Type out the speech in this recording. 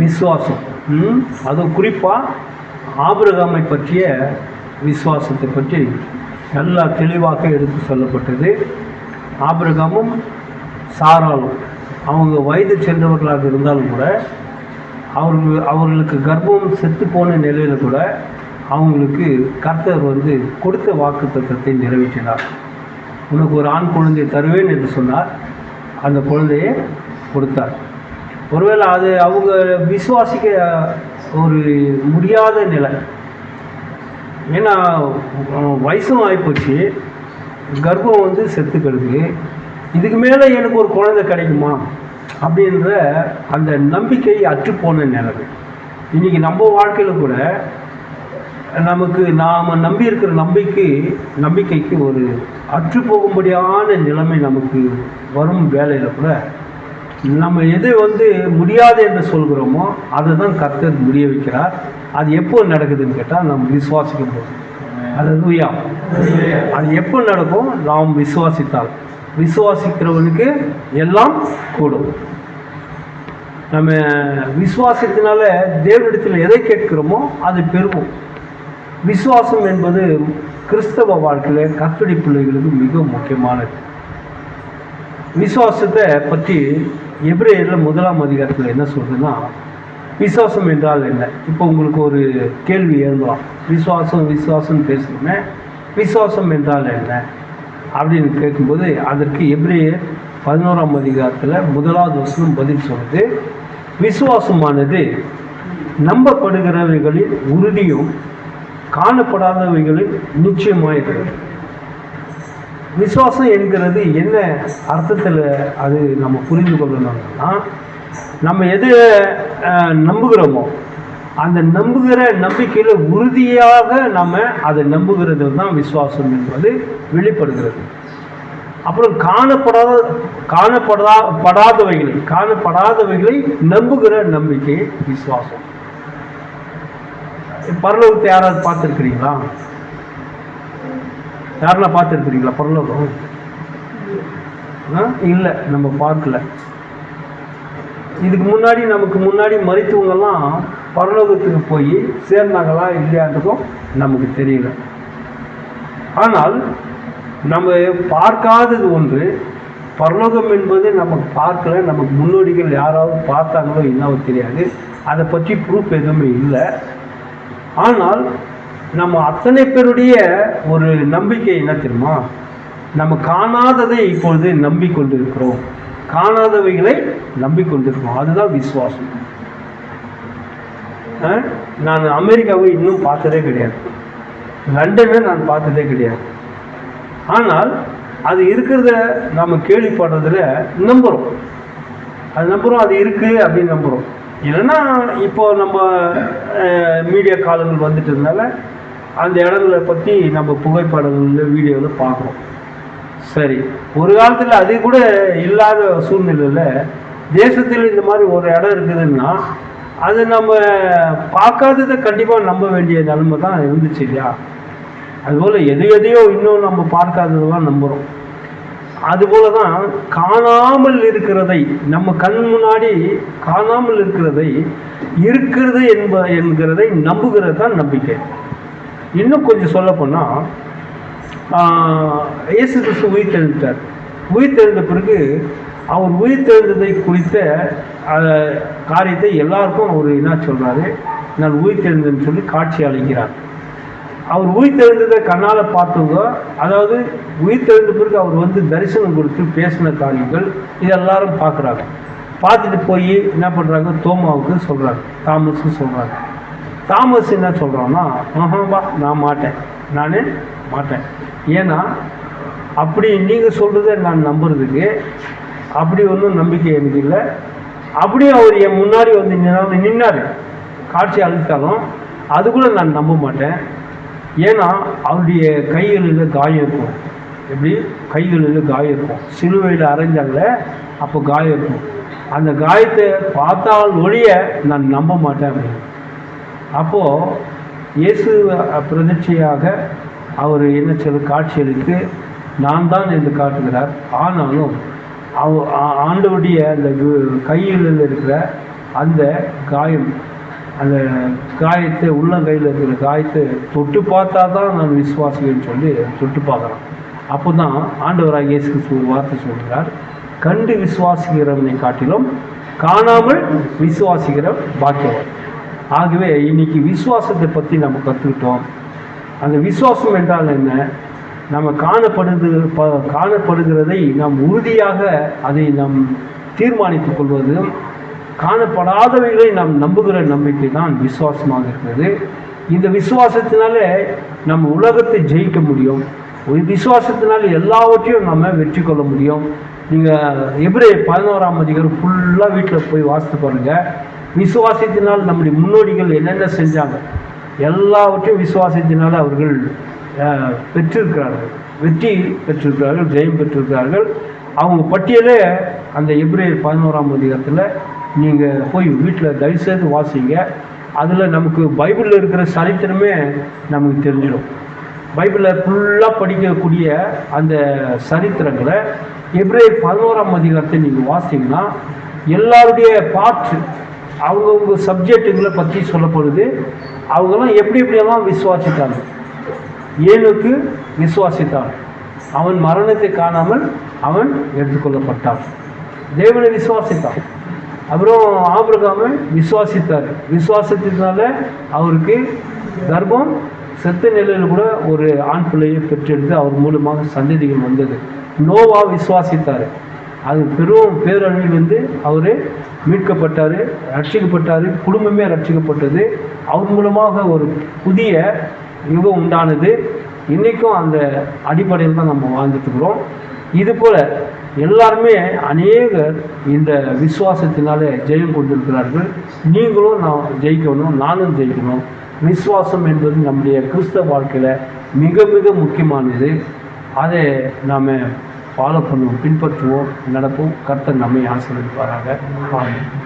விசுவாசம்? அதுவும் குறிப்பாக ஆபிரகாமை பற்றிய விசுவாசத்தை பற்றி நல்லா தெளிவாக எடுத்து சொல்லப்பட்டது. ஆபிரகாமும் சாராலும் அவங்க வயது சென்றவர்களாக இருந்தாலும் கூட அவர்கள் அவர்களுக்கு கர்ப்பம் செத்து போன நிலையில் கூட அவங்களுக்கு கர்த்தர் வந்து கொடுத்த வாக்கு தத்தத்தை நிறைவேற்றினார். உனக்கு ஒரு ஆண் குழந்தை தருவேன் என்று சொன்னார். அந்த குழந்தையை கொடுத்தார். ஒருவேளை அது அவங்க விசுவாசிக்க ஒரு முடியாத நிலை. ஏன்னா வயசும் ஆகிப்போச்சு கர்ப்பம் வந்து செத்து கிடக்கு இதுக்கு மேலே எனக்கு ஒரு குழந்தை கிடைக்குமா? அப்படின்ற அந்த நம்பிக்கை அற்றுப்போன நிலைமை இன்றைக்கி நம்ம வாழ்க்கையில் கூட நமக்கு நாம் நம்பி இருக்கிற நம்பிக்கை நம்பிக்கைக்கு ஒரு அற்று போகும்படியான நிலைமை நமக்கு வரும் வேலையில் கூட நம்ம எது வந்து முடியாது என்று சொல்கிறோமோ அதை தான் கர்த்தர் முடிய வைக்கிறார். அது எப்போ நடக்குதுன்னு கேட்டால் நம்ம விசுவாசிக்கும் போது அது அது எப்போ நடக்கும்? நாம் விசுவாசித்தால். விசுவாசிக்கிறவனுக்கு எல்லாம் கூடும். நம்ம விசுவாசத்தினால தேவனிடத்தில் எதை கேட்கிறோமோ அது பெறுவோம் விசுவாசம் என்பது கிறிஸ்தவ வாழ்க்கையில் கத்தடி பிள்ளைகளுக்கு மிக முக்கியமானது. விசுவாசத்தை பற்றி எப்ரேயரில் முதலாம் அதிகாரத்தில் என்ன சொல்கிறதுன்னா விசுவாசம் என்றால் என்ன? இப்போ உங்களுக்கு ஒரு கேள்வி எழுந்தலாம் விசுவாசம் விசுவாசம் பேசுகிறோமே விசுவாசம் என்றால் என்ன? அப்படின்னு கேட்கும்போது அதற்கு எப்ரேயர் பதினோராம் அதிகாரத்தில் முதலாவது வசனம் பதில் சொல்லுது. விசுவாசமானது நம்பப்படுகிறவைகளின் உறுதியும் காணப்படாதவைகளின் நிச்சயமாயிருக்கிறது விசுவாசம் என்கிறது என்ன அர்த்தத்தில் அது நம்ம புரிந்து கொள்ளணும்னா நம்ம எது நம்புகிறோமோ அந்த நம்புகிற நம்பிக்கையில் உறுதியாக நம்ம அதை நம்புகிறது தான் விசுவாசம் என்பது வெளிப்படுகிறது. அப்புறம் காணப்படாத காணப்படா படாதவைகளை காணப்படாதவைகளை நம்புகிற நம்பிக்கை விசுவாசம். பரலோகத்தை யாராவது பார்த்துருக்கிறீங்களா? யாரென்னா பார்த்துருக்குறீங்களா? பரலோகம் இல்லை நம்ம பார்க்கல. இதுக்கு முன்னாடி நமக்கு முன்னாடி மறித்தவங்கெல்லாம் பரலோகத்துக்கு போய் சேர்ந்தாங்களா இல்லையான்றதும் நமக்கு தெரியல. ஆனால் நம்ம பார்க்காதது ஒன்று பரலோகம் என்பது நமக்கு பார்க்கல நமக்கு முன்னோடிகள் யாராவது பார்த்தாங்களோ என்னவோ தெரியாது. அதை பற்றி ப்ரூஃப் எதுவுமே இல்லை. ஆனால் நம்ம அத்தனை பேருடைய ஒரு நம்பிக்கை என்ன தெரியுமா? நம்ம காணாததை இப்பொழுது நம்பிக்கொண்டிருக்கிறோம். காணாதவைகளை நம்பிக்கொண்டிருக்கிறோம். அதுதான் விசுவாசம். நான் அமெரிக்காவை இன்னும் பார்த்ததே கிடையாது. லண்டனை நான் பார்த்ததே கிடையாது. ஆனால் அது இருக்கிறத நம்ம கேள்விப்படுறதுல நம்புகிறோம் அது நம்புகிறோம் அது இருக்குது அப்படின்னு நம்புகிறோம் இல்லைன்னா இப்போ நம்ம மீடியா காலங்கள் வந்துட்டதுனால அந்த இடங்களை பற்றி நம்ம புகைப்படங்களில் வீடியோவில் பார்க்குறோம். சரி. ஒரு காலத்தில் அது கூட இல்லாத சூழ்நிலையில் தேசத்தில் இந்த மாதிரி ஒரு இடம் இருக்குதுன்னா அது நம்ம பார்க்காததை கண்டிப்பாக நம்ப வேண்டிய நிலைமை தான் இருந்துச்சு இல்லையா? அதுபோல் எது எதையோ இன்னும் நம்ம பார்க்காததெல்லாம் நம்புகிறோம் அதுபோல தான் காணாமல் இருக்கிறதை நம்ம கண் முன்னாடி காணாமல் இருக்கிறதை இருக்கிறது என்ப என்கிறதை நம்புகிறது தான் நம்பிக்கை. இன்னும் கொஞ்சம் சொல்லப்போனால் இயேசு கிறிஸ்து உயிர் தெழுந்தார் உயிர் தெழுந்த பிறகு அவர் உயிர் தெழுந்ததை குறித்த காரியத்தை எல்லாருக்கும் அவர் என்ன சொல்கிறாரு நான் உயிர் தெழுந்தேன்னு சொல்லி காட்சி அளிக்கிறார். அவர் உயிர் தெழுந்ததை கண்ணால் பார்த்தவங்க அதாவது உயிர் தெழுந்த பிறகு அவர் வந்து தரிசனம் கொடுத்து பேசின காரியங்கள் இது எல்லாரும் பார்க்குறாங்க. பார்த்துட்டு போய் என்ன பண்ணுறாங்க தோமாவுக்கு சொல்கிறாங்க தாமஸுக்கு சொல்கிறாங்க தாமஸ் என்ன சொல்கிறான்னா ஆஹாம்பா நான் மாட்டேன். நான் மாட்டேன். ஏன்னா அப்படி நீங்கள் சொல்கிறத நான் நம்புறதுக்கு அப்படி ஒன்றும் நம்பிக்கை எனக்கு இல்லை. அப்படியே அவர் என் முன்னாடி வந்து நின்னா- நின்னார். காட்சி அளித்தாலும் அது கூட நான் நம்ப மாட்டேன். ஏன்னா அவருடைய கைகளில் காயம் இருக்கும். எப்படி? கைகளில் காயம் இருக்கும். சிலுவையில் அரைஞ்சாங்களே அப்போ காயம் இருக்கும். அந்த காயத்தை பார்த்தால் ஒழிய நான் நம்ப மாட்டேன் அப்படின்னு. அப்போது இயேசு பிரதிட்சையாக அவர் என்ன சொல்ல காட்சியளித்து நான் தான் என்று காட்டுகிறார். ஆனாலும் அவ ஆண்டவுடைய அந்த கு- கையில் இருக்கிற அந்த காயம் அந்த காயத்தை உள்ளங்கையில் இருக்கிற காயத்தை தொட்டு பார்த்தா தான் நான் விசுவாசிகள்னு சொல்லி தொட்டு பார்க்குறான். அப்போ தான் ஆண்டவராக இயேசு ஒரு வார்த்தை சொல்கிறார். கண்டு விசுவாசிக்கிறவனை காட்டிலும் காணாமல் விசுவாசிக்கிற பாக்கியவன். ஆகவே இன்னைக்கு விசுவாசத்தை பற்றி நம்ம கற்றுக்கிட்டோம் அந்த விசுவாசம் என்றால் என்ன? நம்ம காணப்படுது ப காணப்படுகிறதை நாம் உறுதியாக அதை நாம் தீர்மானித்துக் கொள்வதும் காணப்படாதவைகளை நாம் நம்புகிற நம்பிக்கை தான் விசுவாசமாக இருக்கிறது. இந்த விசுவாசத்தினாலே நம்ம உலகத்தை ஜெயிக்க முடியும். ஒரு விசுவாசத்தினால எல்லாவற்றையும் நம்ம வெற்றி கொள்ள முடியும். நீங்கள் எப்ரே பதினோராம் அதிகாரம் ஃபுல்லாக வீட்டில் போய் வாசித்து பாருங்கள் விசுவாசத்தினால் நம்முடைய முன்னோடிகள் என்னென்ன செஞ்சாங்க? எல்லாவற்றையும் விசுவாசத்தினால் அவர்கள் பெற்றிருக்கிறார்கள். வெற்றி பெற்றிருக்கிறார்கள் ஜெயம் பெற்றிருக்கிறார்கள். அவங்க பட்டியலே அந்த எப்ரேயர் பதினோராம் அதிகாரத்தில் நீங்கள் போய் வீட்டில் தயவுசெய்து வாசிங்க. அதில் நமக்கு பைபிளில் இருக்கிற சரித்திரமே நமக்கு தெரிஞ்சிடும். பைபிளில் ஃபுல்லாக படிக்கக்கூடிய அந்த சரித்திரங்களை எப்ரேயர் பதினோராம் அதிகாரத்தை நீங்கள் வாசிங்கன்னா எல்லாருடைய பாட்டு அவங்கவுங்க சப்ஜெக்ட்டுங்களை பற்றி சொல்லப்படுது. அவங்கெல்லாம் எப்படி எப்படியெல்லாம் விசுவாசித்தாங்க? ஏனுக்கு விசுவாசித்தான். அவன் மரணத்தை காணாமல் அவன் எடுத்துக்கொள்ளப்பட்டான். தேவனை விசுவாசித்தான். அப்புறம் ஆபிரகாமன் விசுவாசித்தார். விசுவாசத்தினால அவருக்கு கர்ப்பம் செத்த நிலையில் கூட ஒரு ஆண் பிள்ளையை பெற்றெடுத்து அவர் மூலமாக சந்ததிகள் வந்தது. நோவா விசுவாசித்தார். அது பெரும் பேரழிவில் இருந்து அவர் மீட்கப்பட்டார் ரட்சிக்கப்பட்டார் குடும்பமே ரட்சிக்கப்பட்டது. அவர் மூலமாக ஒரு புதிய யுகம் உண்டானது. இன்றைக்கும் அந்த அடிப்படையில் தான் நம்ம வாழ்ந்துட்டு இது போல் எல்லாருமே அநேகர் இந்த விசுவாசத்தினாலே ஜெயம் கொண்டிருக்கிறார்கள். நீங்களும் நான் ஜெயிக்கணும் நானும் ஜெயிக்கணும். விசுவாசம் என்பது நம்முடைய கிறிஸ்தவ வாழ்க்கையில் மிக மிக முக்கியமானது. அதை நாம் ஃபாலோ பண்ணுவோம் பின்பற்றுவோம் நடப்போம். கர்த்தர் நம்மை ஆசீர்வதிப்பாராக. ஆமென்.